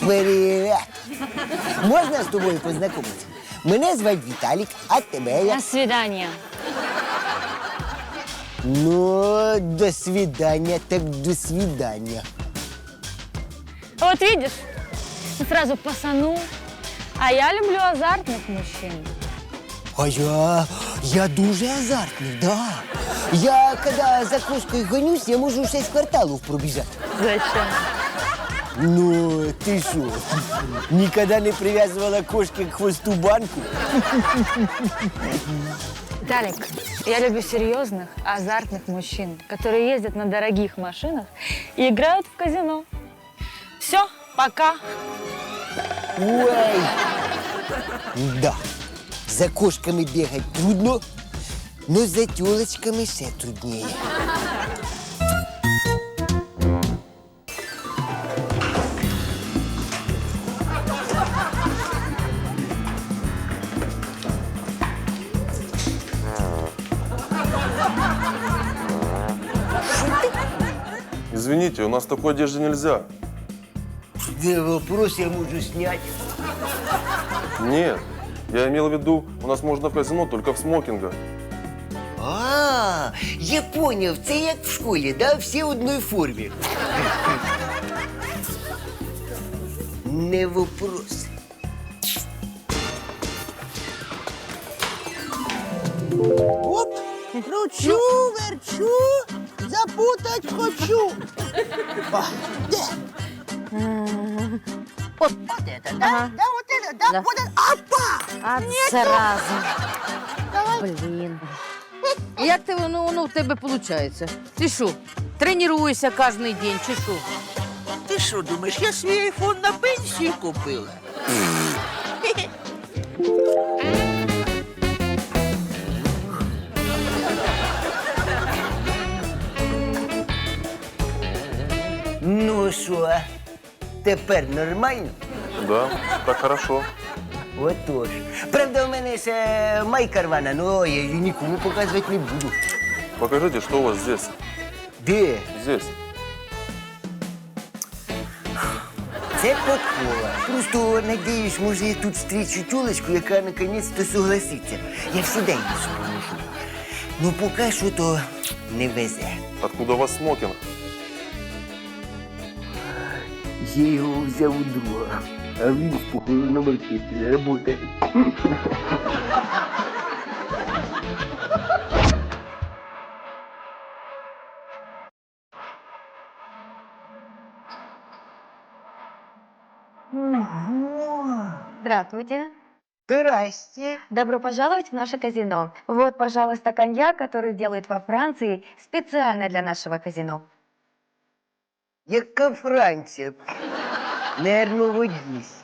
Привіт! Можна з тобою познайомитися? Мене звати Віталік, а тебе як? До свидания. Ну, до свидання, так до свидання. Вот видишь, ты сразу пасанул. А я люблю азартных мужчин. А я, я дуже азартний, да. Я, коли за кошкою гонюсь, я можу шесть кварталів пробіжати. Зачем? Ну, ти що, ніколи не прив'язувала кошки к хвосту банку? Виталик, я люблю серьезных, азартных мужчин, которые ездят на дорогих машинах и играют в казино. Все, пока. Ой. Да. За кошками бегать трудно, но за тілочками ще труднее. Извините, у нас в такой одежде нельзя. Да вопрос я можу снять. Нет, я имел в виду, у нас можно в казино только в смокингах. А, я поняв, це як в школі, да? Всі в одній формі. Не вопрос. Оп, кручу, верчу, запутать хочу. А, де? Вот, вот это, да? Ага. Да, вот это, да, Да. вот это. Опа! А сразу. Давай. Блін. Як ти воно, воно в тебе виходить? Ти що, тренуєшся кожен день чи що? Ти що думаєш, я свій айфон на пенсію купила? Ну що, тепер нормально? Да, так хорошо. Отож. Правда, у мене ще майка рвана, но я її нікому показувати не буду. Покажите, что у вас здесь. Де? Здесь. Це подкола. Просто надіюсь, може я тут встрічу тюлечку, яка наконець-то согласиться. Я всегда її ношу. Ну, поки що то не везе. Откуда у вас смокинг? Я його взяв у друга, а він в походу на маркеті працює. Здравствуйте. Здрасте. Добро пожаловать в наше казино. Вот, пожалуйста, коньяк, который делают во Франции специально для нашего казино. Яка Франція? Нервно водісь.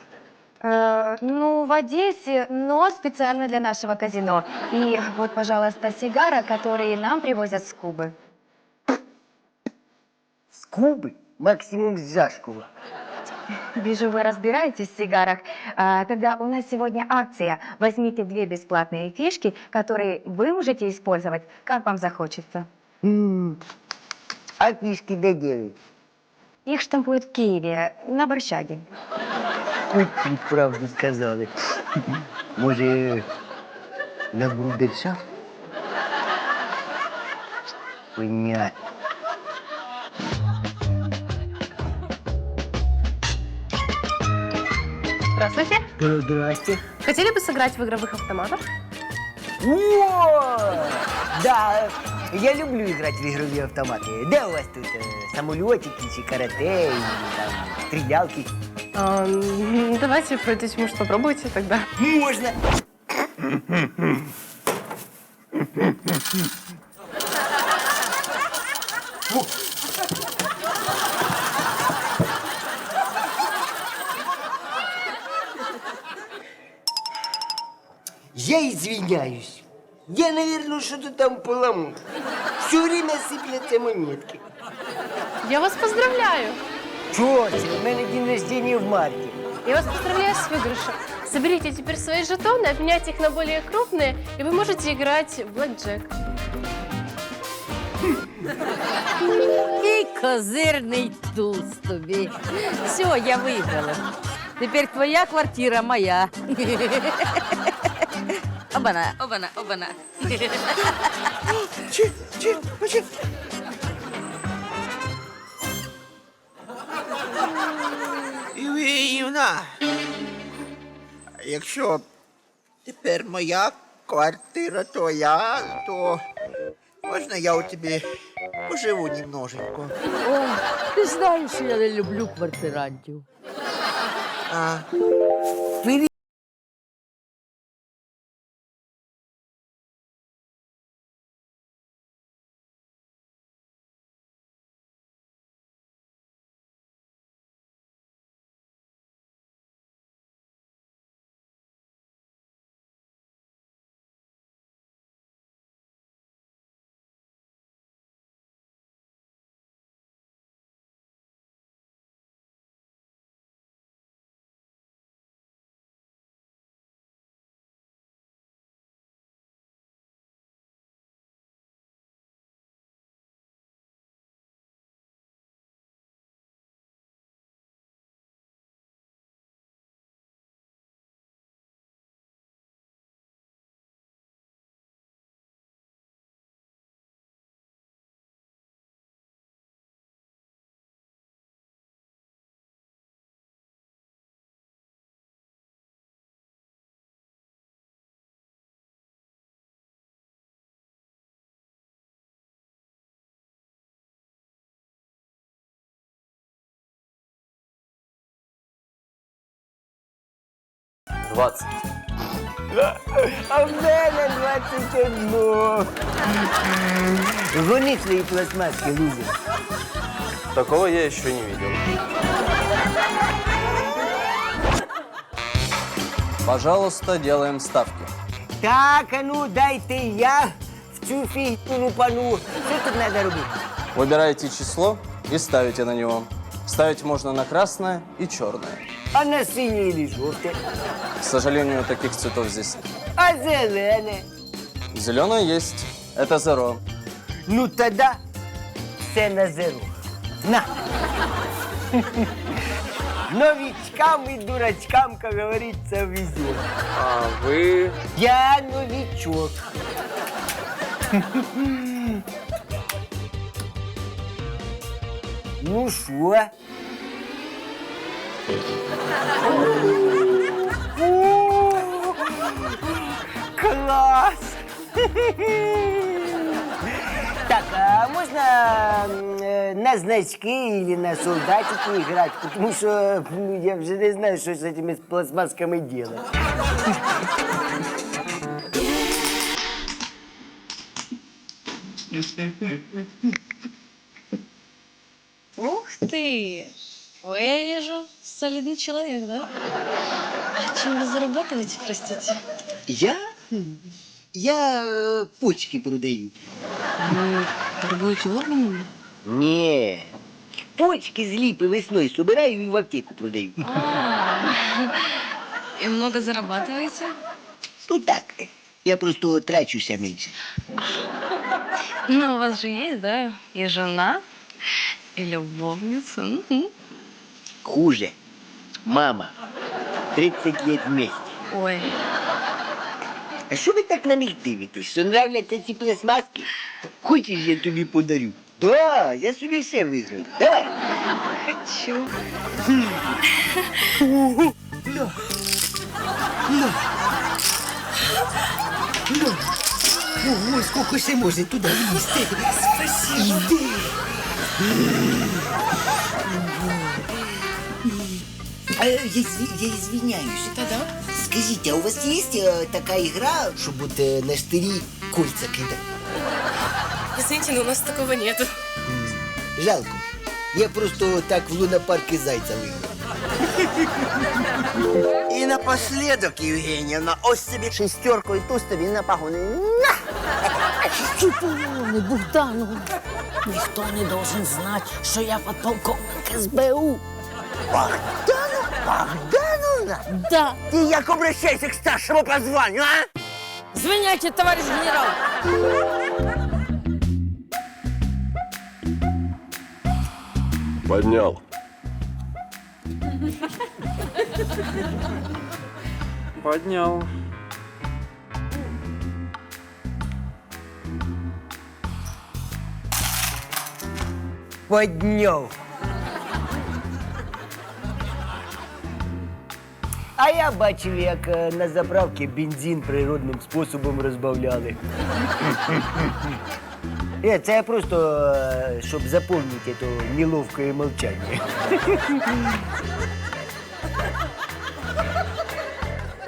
Э, ну, в Одессе, но специально для нашего казино. И вот, пожалуйста, сигара, которые нам привозят с Кубы. З Куби? Максимум з Жашкова. Вижу, вы разбираетесь в сигарах. А, тогда у нас сегодня акция. Возьмите две бесплатные фишки, которые вы можете использовать, как вам захочется. М, А книжки де делать? Их штампуют в Киеве, на Борщаге. Тут правду сказали. Може, на брудершафт? Понятно. Здравствуйте. Здрасте. Хотели бы сыграть в игровых автоматах? О! Да, я люблю играть в игровые автоматы. Де у вас тут е, самолетики чи карате, і, там, стрілялки? Эм, давайте пройдите, может, попробуйте тогда. Можна. Я извиняюсь. Я, наверное, что-то там поломал. Все время сыплятся монетки. Я вас поздравляю. Чого це? У мене день рождения в марте. Я вас поздравляю с выигрышем. Соберите теперь свои жетоны, обменяйте их на более крупные, и вы можете играть в блэкджек. Який козирний туз тобі. Все, я виграла. Тепер твоя квартира моя. Обана, обана, обана. Чи, чи, чи. Іванівна, якщо тепер моя квартира твоя, то можна я у тебе поживу немноженько? Ой, ти знаєш, я не люблю квартирантів. А, Двадцать. А в мене 21. Гони свої пластмаски, лузер. Такого я еще не видел. Пожалуйста, делаем ставки. Так, а ну дайте я в цю фігню лупану. Що тут треба робити? Выбираете число и ставите на него. Ставить можно на красное и черное А на синє і жовте? К сожалению, таких цветов здесь нет. А зелене? Зеленое есть. Это зеро. Ну тоді все на зеро. На. Новичкам и дурачкам, как говорится, везет. А вы... Я новичок. Ну що? Класс! Так, а можно м, э, на значки или на солдатики играть? Потому что я уже не знаю, что с этими пластмасками делать. Ух ты! Ой, я вижу, солидный человек, да? А чем вы зарабатываете, простите? Я? Я э, почки продаю. Торгуете органами? Не. Почки з липы весной собираю и в аптеку продаю. И много зарабатываете? Ну так, я просто трачуся меньше. Ну, у вас же есть, да? И жена, и любовница. Мгм Хуже. Мама. 30 лет вместе. Ой, А що ви так на них дивитесь? Що нравляться ці пластмаски? Хочеш, я тобі подарю? Да, я собі все виграю. Давай. хочу. Ого, сколько ще може туди влізти. Спасибо. А, я, изви- я извиняюсь. Да-да. Скажите, а у вас есть э, такая игра, чтобы вот э, на штыри кольца кидать? Извините, но у нас такого нету. Жалко. Я просто так в лунопарке зайца выиграл. і напоследок, Євгенівна, ось тобі шестерку і туз тобі на пагони. На! Чупони, Богдану. Ніхто не должен знати, що я подполковник СБУ. Богдану, Богдановна, Да. ти як обращайся к старшому по званню, а? Звиняйте, товарищ генерал. Поднял. Поднял. Подняв. А я бачив, як е, на заправці бензин природним способом розбавляли. Е, Це я просто, е, щоб заповнити це неловке мовчання.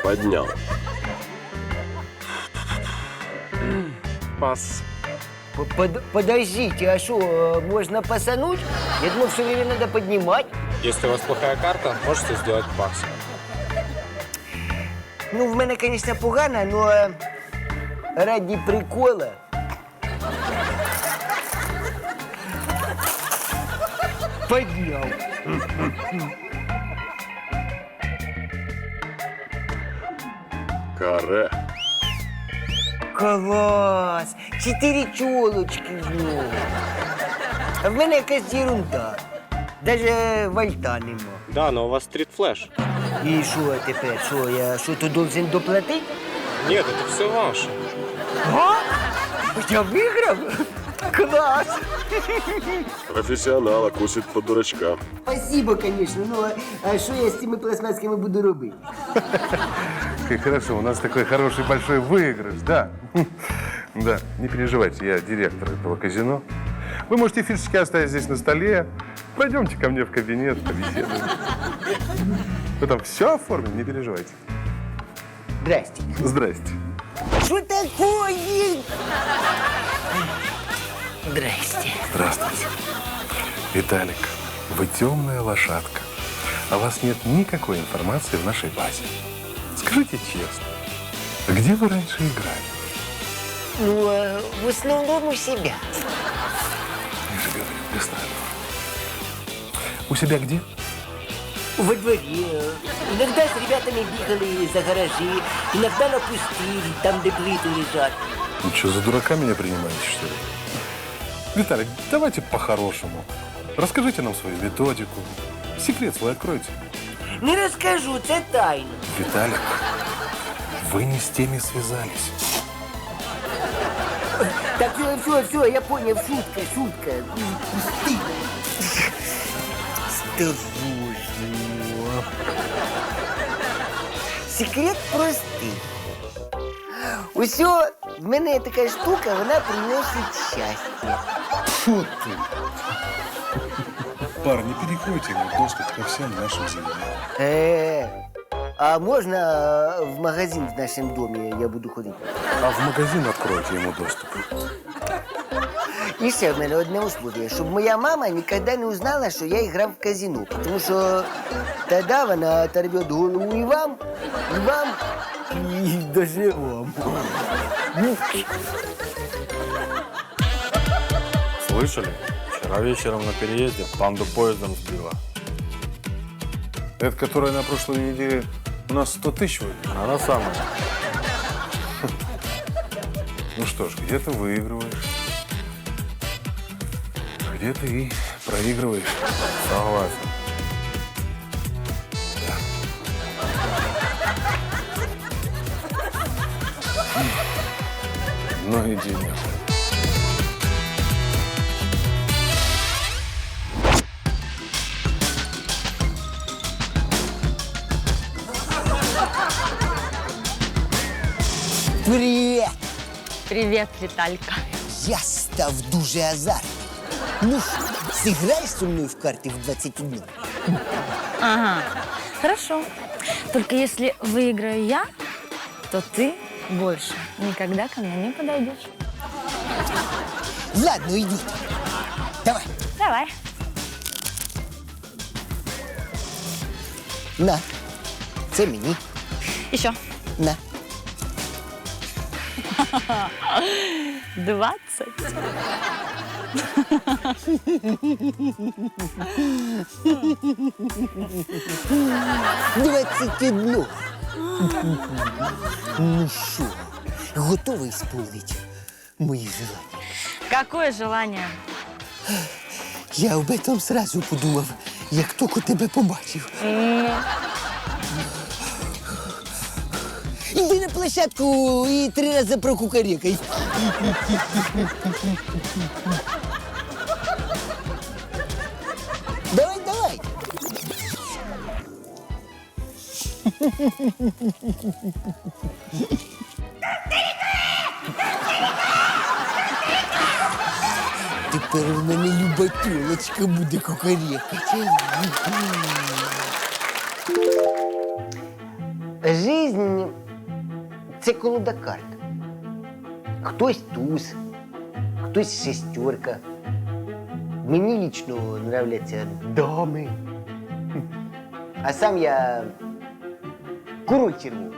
Поднял. Пас. П- под- Подождите, а что, э, можно пасануть? Я думал, все время надо поднимать. Если у вас плохая карта, можете сделать пас. Ну, в мене, конечно, погано, но е, ради прикола. Поднял. Каре. Клас! Чотири чолочки знову. А в мене якась ерунда. Даже вальта нема. Да, но у вас стрит флеш. І що тепер? Що, я що то должен доплатити? Нет, это все ваше. А? Я виграв? Клас! Профессионал, а кусит под дурачка. Спасибо, конечно. Ну, а- а що я з цими пластмасками буду робити? Как хорошо, у нас такой хороший большой выигрыш, да. Да, не переживайте, я директор этого казино. Вы можете фишечки оставить здесь на столе. Пройдемте ко мне в кабинет, побеседуем. Вы там все оформим, не переживайте. Здрасте. Здрасте. Що такое? Здрасте. Здравствуйте. Виталик, вы темная лошадка. О вас нет никакой информации в нашей базе. Скажите честно, где вы раньше играли? Ну, а, в основному себя. Я же говорю, без. У себя где? Во дворе. Иногда с ребятами бегали за гаражи, иногда на пустыре, там, где плиты лежат. Ну что, за дурака меня принимаете, что ли? Виталик, давайте по-хорошему. Расскажите нам свою методику. Секрет свой откройте. Не розкажу, це тайна. Виталик, вы не с теми связались. Так, все, все, все, я понял, шутка, шутка. Осторожно. Секрет простий. Усьо, в мене є така штука, вона приносить щастя. Фу ти. Парни, перекройте ему доступ ко всем нашим заведениям. Е, а можна е, в магазин в нашому домі я буду ходити? А в магазин откройте ему доступ. І ще в мене одне условие, щоб моя мама ніколи не узнала, що я грав в казино. Тому що тоді вона оторвет голову і вам, і вам, і даже вам. Слышали? Вчера вечером на переезде панду поездом сбила. Это которая на прошлой неделе у нас 100 тысяч выиграла. Она самая. Ну что ж, где-то выигрываешь. Где-то и проигрываешь. Согласен. Ну и денег. Привіт! Привет, Виталька. Я став дуже азартний. Ну що, зіграєш зі мною в карти в 21? Ага, хорошо. Только если выиграю я, то ты больше никогда ко мне не подойдешь. Ладно, йдіть. Давай, Давай. на. Це мені. Еще. На. Двадцать. Двадцять одно. Ну що, готовий сповнити мої желання? Какое желание? Я об этом сразу подумав, як тільки тебе побачив. Іди площадку і три рази прокукарекай. Давай, давай. Тепер в мене люба тілочка буде кукарекати. це колода карт. Хтось туз, хтось шестерка. Мені лічно нравляться дами. А сам я король червоний.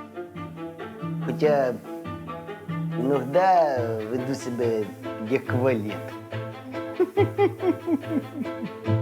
Хоча іноді веду себе як валет.